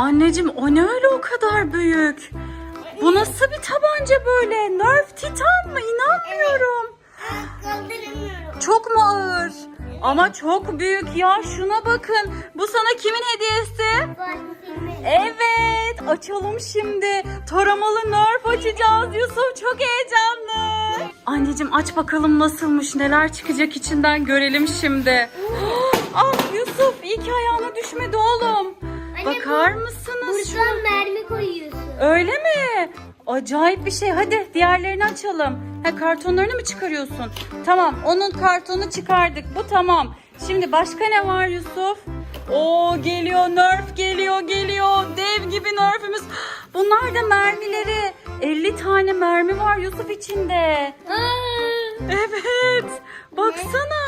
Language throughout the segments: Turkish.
Anneciğim o ne öyle o kadar büyük? Bu nasıl bir tabanca böyle? Nerf Titan mı? İnanmıyorum. Çok mu ağır? Ama çok büyük ya. Şuna bakın. Bu sana kimin hediyesi? Evet. Açalım şimdi. Taramalı Nerf açacağız. Yusuf çok heyecanlı. Anneciğim aç bakalım nasılmış. Neler çıkacak içinden görelim şimdi. ah Yusuf iyi ki ayağına düşmedi oğlum. Anne, Bakar mısınız? Buradan mermi koyuyorsun. Öyle mi? Acayip bir şey. Hadi diğerlerini açalım. Ha kartonlarını mı çıkarıyorsun? Tamam, onun kartonu çıkardık. Bu tamam. Şimdi başka ne var Yusuf? Oo geliyor Nerf geliyor geliyor. Dev gibi Nerf'ümüz. Bunlar da mermileri. 50 tane mermi var Yusuf içinde. Evet. Baksana.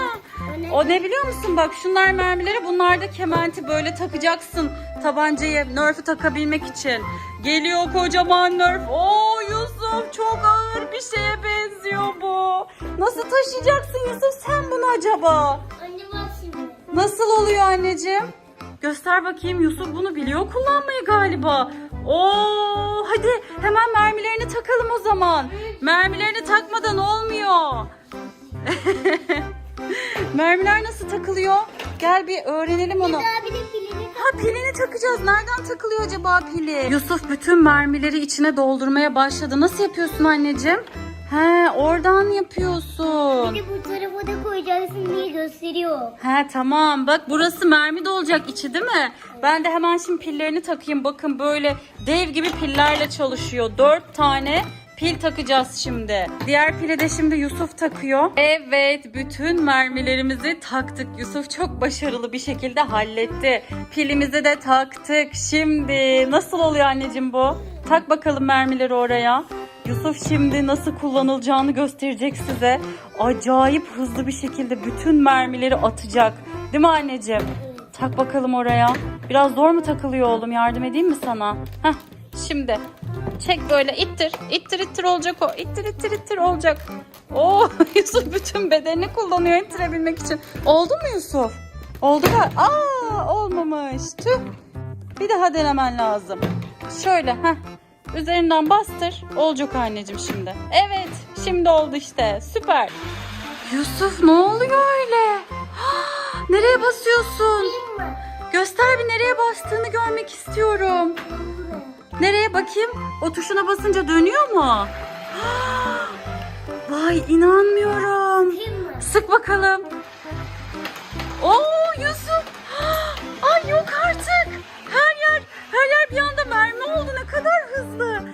O ne biliyor musun? Bak şunlar mermileri bunlar da kementi böyle takacaksın tabancayı Nerf'ü takabilmek için. Geliyor kocaman Nerf. Oo Yusuf çok ağır bir şeye benziyor bu. Nasıl taşıyacaksın Yusuf sen bunu acaba? Anne bak şimdi. Nasıl oluyor anneciğim? Göster bakayım Yusuf bunu biliyor kullanmayı galiba. Oo hadi hemen mermilerini takalım o zaman. Mermilerini takmadan olmuyor. Mermiler nasıl takılıyor? Gel bir öğrenelim onu. Ha pilini takacağız. Nereden takılıyor acaba pili? Yusuf bütün mermileri içine doldurmaya başladı. Nasıl yapıyorsun anneciğim? He oradan yapıyorsun. Bir de bu tarafa da koyacaksın diye gösteriyor. He tamam bak burası mermi dolacak içi değil mi? Ben de hemen şimdi pillerini takayım. Bakın böyle dev gibi pillerle çalışıyor. Dört tane pil takacağız şimdi. Diğer pili de şimdi Yusuf takıyor. Evet bütün mermilerimizi taktık. Yusuf çok başarılı bir şekilde halletti. Pilimizi de taktık. Şimdi nasıl oluyor anneciğim bu? Tak bakalım mermileri oraya. Yusuf şimdi nasıl kullanılacağını gösterecek size. Acayip hızlı bir şekilde bütün mermileri atacak. Değil mi anneciğim? Tak bakalım oraya. Biraz zor mu takılıyor oğlum? Yardım edeyim mi sana? Heh, şimdi. Çek böyle ittir. İttir ittir olacak o. İttir ittir ittir olacak. Oo Yusuf bütün bedenini kullanıyor ittirebilmek için. Oldu mu Yusuf? Oldu da. Aa olmamış. Tüh. Bir daha denemen lazım. Şöyle heh. Üzerinden bastır. Olacak anneciğim şimdi. Evet. Şimdi oldu işte. Süper. Yusuf ne oluyor öyle? Nereye basıyorsun? Göster bir nereye bastığını görmek istiyorum. Nereye bakayım? O tuşuna basınca dönüyor mu? Vay inanmıyorum. Sık bakalım. Oo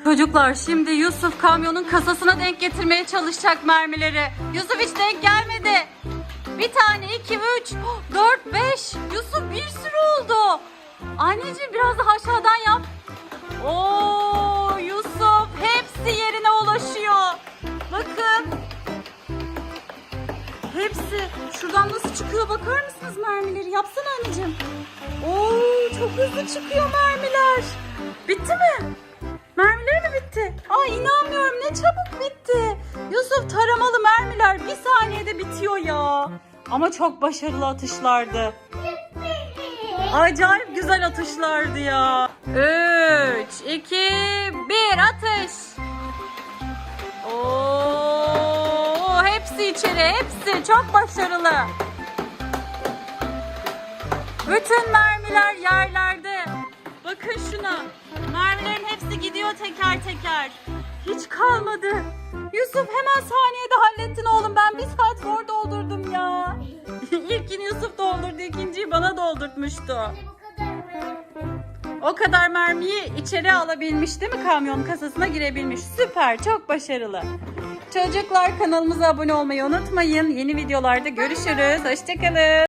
Çocuklar şimdi Yusuf kamyonun kasasına denk getirmeye çalışacak mermileri. Yusuf hiç denk gelmedi. Bir tane, iki, üç, dört, beş. Yusuf bir sürü oldu. Anneciğim biraz daha aşağıdan yap. Oo Yusuf hepsi yerine ulaşıyor. Bakın. Hepsi. Şuradan nasıl çıkıyor bakar mısınız mermileri? Yapsana anneciğim. Oo çok hızlı çıkıyor mermiler. Bitti mi? Bitti? Ay inanmıyorum ne çabuk bitti. Yusuf taramalı mermiler bir saniyede bitiyor ya. Ama çok başarılı atışlardı. Acayip güzel atışlardı ya. 3, 2, 1 atış. Oo, hepsi içeri, hepsi çok başarılı. Bütün mermiler yerlerde. Bakın şuna. Gidiyor teker teker. Hiç kalmadı. Yusuf hemen saniyede hallettin oğlum. Ben bir saat zor doldurdum ya. İlkini Yusuf doldurdu, ikinciyi bana doldurtmuştu. O kadar mermiyi içeri alabilmiş değil mi kamyon kasasına girebilmiş. Süper çok başarılı. Çocuklar kanalımıza abone olmayı unutmayın. Yeni videolarda görüşürüz. Hoşçakalın.